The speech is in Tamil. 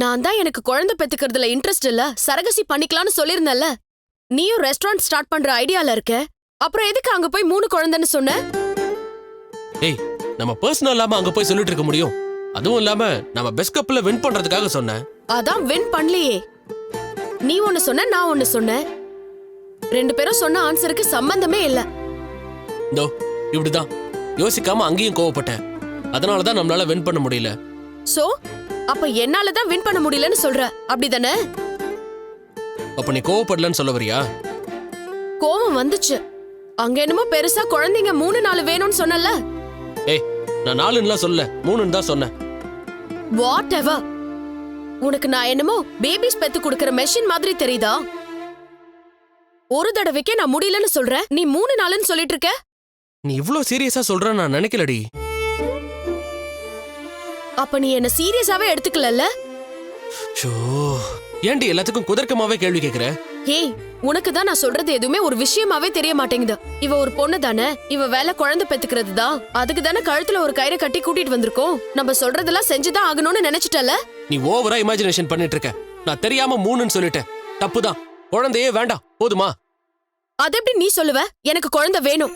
நான் தான் எனக்கு குழந்தை பெத்துக்கிறதுல இன்ட்ரெஸ்ட் இல்ல. சரகசி பண்ணிக்கலாம்னு சொல்லிருந்தல்ல நீயும் ரெஸ்டாரண்ட் ஸ்டார்ட் பண்ற ஐடியால இருக்க. அப்புறம் எதுக்கு அங்க போய் மூணு குழந்தைன்னு சொன்ன? ஏய் நம்ம பர்சனல் இல்லாம அங்க போய் சொல்லிட்டு இருக்க முடியும். அதுவும் இல்லாம நம்ம பெஸ்ட் கப்ல வின் பண்றதுக்காக சொன்னேன் அதான் வின் பண்ணலையே. நீ ஒன்னு சொன்ன நான் ஒன்னு சொன்னேன் ரெண்டு பேரும் சொன்ன ஆன்சருக்கு சம்பந்தமே இல்ல. இதோ இப்படிதான். யோசிக்காம அங்கேயும் கோவப்பட்டேன். அதனால தான் நம்மளால வின் பண்ண முடியல. சோ அப்ப என்னால தான் வின் பண்ண முடியலன்னு சொல்ற. அப்படிதானே? அப்ப நீ கோவப்படலன்னு சொல்ல வரியா? கோவம் வந்துச்சு. அங்க என்னமோ பெருசா குழந்தைங்க மூணு நாலு வேணும்னு சொன்னல ஏய் நான் நாலுன்னுலாம் சொல்ல மூணுன்னு தான் சொன்னேன். வாட் எவர் உனக்கு நான் என்னமோ பேபிஸ் பெத்து கொடுக்கற மெஷின் மாதிரி தெரியுதா? ஒரு தடவைக்கே நான் முடியலன்னு சொல்றேன் நீ மூணு நாளுன்னு சொல்லிட்டு இருக்க? நீ இவ்ளோ சீரியஸா சொல்றேன்னு நான் நினைக்கலடி. அப்ப நீ என்ன சீரியஸாவே எடுத்துக்கலல்ல? ஷோ ஏன்டி எல்லாத்துக்கும் குதர்க்கமாவே கேள்வி கேக்குற? ஏய் உனக்கு தான் நான் சொல்றது எதுவுமே ஒரு விஷயமாவே தெரிய மாட்டேங்குது. இவ ஒரு பொண்ணு தானே இவ வேலை குழந்தை பெத்துக்கிறது தான். அதுக்கு தானே கழுத்துல ஒரு கயிறை கட்டி கூட்டிட்டு வந்திருக்கோம். நம்ம சொல்றதெல்லாம் செஞ்சுதான் ஆகணும்னு நினைச்சிட்டல நீ ஓவரா இமேஜினேஷன் பண்ணிட்டு இருக்க நான் தெரியாம மூணுன்னு சொல்லிட்டேன். தப்புதான். குழந்தையே வேண்டாம். போதுமா? அது எப்படி நீ சொல்லுவ? எனக்கு குழந்தை வேணும்.